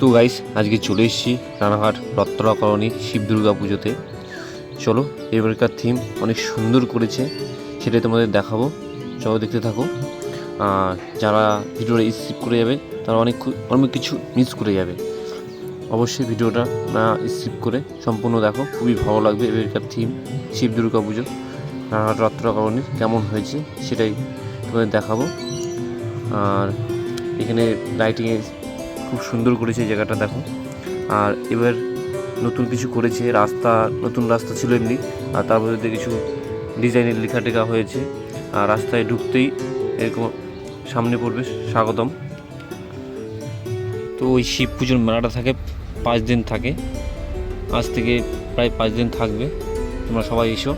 তো গাইস আজকে চলে এসেছি রানাঘাট কলোনি শিব দুর্গা পুজোতে। চলো এবারকার থিম অনেক সুন্দর করেছে, সেটাই তোমাদের দেখাবো। চলো দেখতে থাকো। আর যারা ভিডিওটা স্কিপ করে যাবে, তারা অনেক অনেক কিছু মিস করে যাবে। অবশ্যই ভিডিওটা না স্কিপ করে সম্পূর্ণ দেখো, খুবই ভালো লাগবে এবারকার থিম শিব দুর্গা পুজো। রানাঘাট কলোনির কেমন হয়েছে, সেটাই তোমাদের দেখাবো। আর এখানে লাইটিংয়ে খুব সুন্দর করেছে জায়গাটা, দেখো। আর এবার নতুন কিছু করেছে, রাস্তা, নতুন রাস্তা ছিল এমনি, আর তার মধ্যে কিছু ডিজাইনের লেখা টেখা হয়েছে। আর রাস্তায় ঢুকতেই এরকম সামনে পড়বে, স্বাগতম। তো ওই শিব পুজোর মেলাটা থাকে, পাঁচ দিন থাকে। আজ থেকে প্রায় পাঁচ দিন থাকবে। তোমরা সবাই এসো।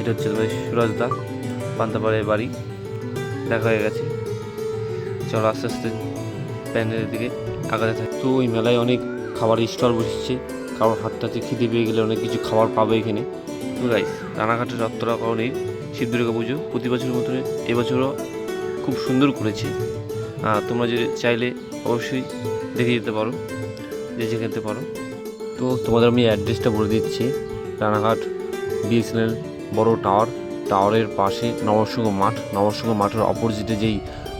এটা হচ্ছে তোমার সুরাজদা পান্তাপাড়ের বাড়ি। দেখা হয়ে গেছে। চলো আস্তে আস্তে প্যান্ডেলের দিকে আগাতে থাকে। তো ওই মেলায় অনেক খাবার স্টল বসেছে। কারোর হাতটাতে খিদে পেয়ে গেলে অনেক কিছু খাবার পাবে এখানে। তো গাইস রানাঘাটের রত্তরা কলোনির শিব দুর্গা পুজো প্রতি বছরের মতন এবছরও খুব সুন্দর করেছে। তোমরা যদি চাইলে অবশ্যই দেখে যেতে পারো যে যেতে পারো। তো তোমাদের আমি অ্যাড্রেসটা বলে দিচ্ছি। রানাঘাট বিএসএনএল বড় টাওয়ার টাওয়ারের পাশে নবসংঘ মাঠ। নবসংঘ মাঠের অপোজিটে যেই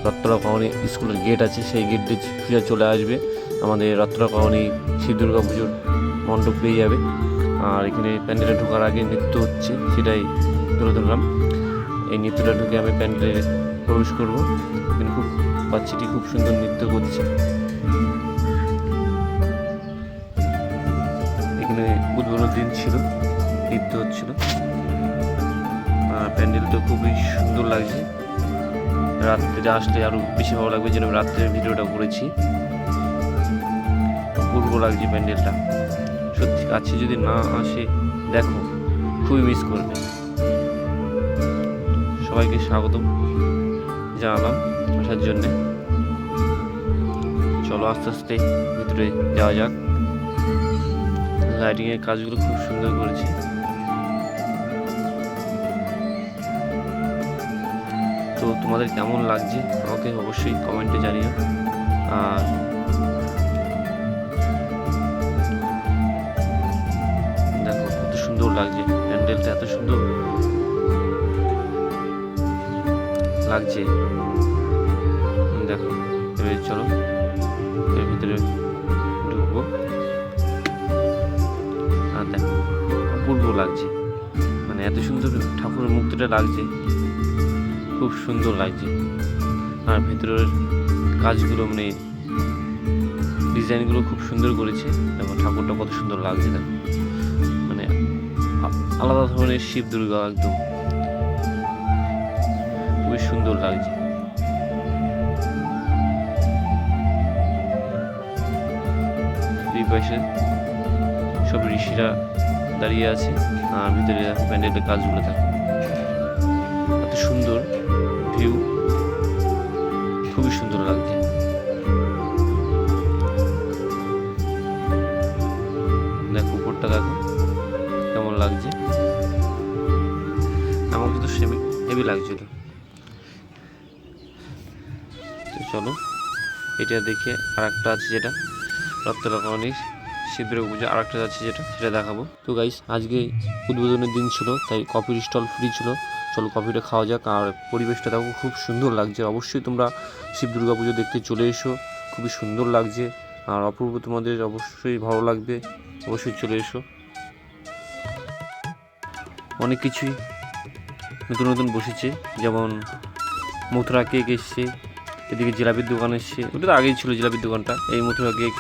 রত্তরা কলোনি স্কুলের গেট আছে, সেই গেট দিয়ে সোজা চলে আসবে। আমাদের রত্তরা কলোনি শিব দুর্গা পুজোর মণ্ডপ পেয়ে যাবে। আর এখানে প্যান্ডেলে ঢোকার আগে নৃত্য হচ্ছে, সেটাই তুলে ধরলাম। এই নৃত্যটা ঢুকে আমি প্যান্ডেলে প্রবেশ করব। এখানে খুব, বাচ্চাটি খুব সুন্দর নৃত্য করছে। এখানে উদ্বোধনের দিন ছিল, নৃত্য হচ্ছিল। আর প্যান্ডেলটা খুবই সুন্দর লাগছে। রাত্রে আসলে আরও বেশি ভালো লাগবে, যেন রাত্রের ভিডিওটা করেছি। অপূর্ব লাগছে প্যান্ডেলটা। সত্যি কাছে যদি না আসে, দেখো, খুবই মিস করবে। সবাইকে স্বাগতম জানালাম আসার জন্যে। চলো আস্তে আস্তে ভিতরে যাওয়া যাক। লাইটিংয়ের কাজগুলো খুব সুন্দর করেছে। তো তোমাদের কেমন লাগছে? আমাকে অবশ্যই কমেন্টে জানিও। আর দেখো, কত সুন্দর লাগছে। প্যান্ডেলটা এত সুন্দর লাগছে। দেখো, এবার চলো, এর ভিতরে ঢুকবো। আর দেখো, অপূর্ব লাগছে। মানে এত সুন্দর ঠাকুরের মুক্তিটা লাগছে। খুব সুন্দর লাগছে। আর ভেতরের কাজগুলো মানে ডিজাইনগুলো খুব সুন্দর করেছে এবং ঠাকুরটা কত সুন্দর লাগছে দেখো। মানে আলাদা ধরনের শিব দুর্গা একদম। খুবই সুন্দর লাগছে। দুই পাশে সব ঋষিরা দাঁড়িয়ে আছে আর ভিতরে প্যান্ডেলের কাজগুলো থাকে এত সুন্দর। ভিউ। খুবই সুন্দর লাগছে। দেখো উপরটা দেখো, কেমন লাগছে। আমার কিন্তু সেমি হেভি লাগছিল। তো চলো, এটা দেখে আর একটা আছে যেটা রক্তরকমানির শিবির পুজো আর একটা আছে যেটা, সেটা দেখাবো। তো গাইস আজকে উদ্বোধনের দিন ছিল, তাই কফির স্টল ফ্রি ছিল। চলো কফিটা খাওয়া যাক। আর পরিবেশটা দেখো, খুব সুন্দর লাগছে। অবশ্যই তোমরা শিব দুর্গা পুজো দেখতে চলে এসো। খুবই সুন্দর লাগছে। আর অপূর্ব তোমাদের অবশ্যই ভালো লাগবে। অবশ্যই চলে এসো। অনেক কিছুই নতুন নতুন বসেছে। যেমন মথুরা কেক এসছে, এদিকে জিলাপির দোকান এসছে। ওটা তো আগেই ছিল জিলাপির দোকানটা। এই মথুরা কেক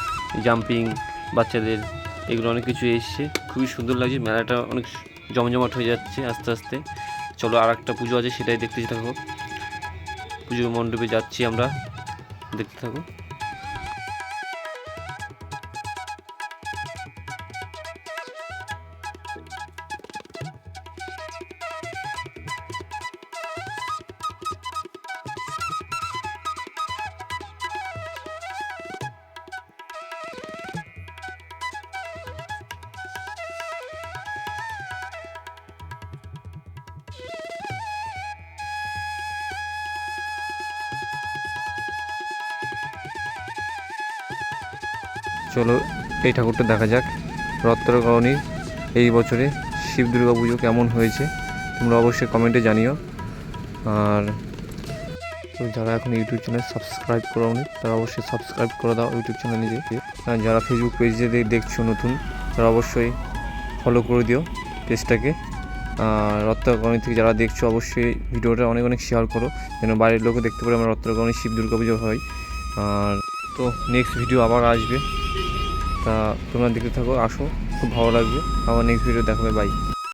জাম্পিং বাচ্চাদের, এগুলো অনেক কিছু এসছে। খুবই সুন্দর লাগছে। মেলাটা অনেক জমজমাট হয়ে যাচ্ছে আস্তে আস্তে। চলো আর একটা পুজো আছে সেটাই দেখতে থাকো। পুজোর মণ্ডপে যাচ্ছি আমরা দেখতে থাকো। চলো, এই ঠাকুরটা দেখা যাক। রত্তরকরণীর এই বছরে শিব দুর্গা পুজো কেমন হয়েছে, তোমরা অবশ্যই কমেন্টে জানিও। আর যারা এখন ইউটিউব চ্যানেল সাবস্ক্রাইব করাওনি তারা অবশ্যই সাবস্ক্রাইব করে দাও ইউটিউব চ্যানেলে গিয়ে আর যারা ফেসবুক পেজে দেখছ নতুন, তারা অবশ্যই ফলো করে দিও পেজটাকে। আর রত্তরকরণী থেকে যারা দেখছ, অবশ্যই ভিডিওটা অনেক অনেক শেয়ার করো, যেন বাইরের লোকও দেখতে পারে আমার রত্তরকরণী শিব দুর্গা পুজো হয়। আর তো নেক্সট ভিডিও আবার আসবে। তা তোমরা দেখতে থাকো আসো খুব ভালো লাগবে। আমার নেক্সট ভিডিও দেখাবে বাই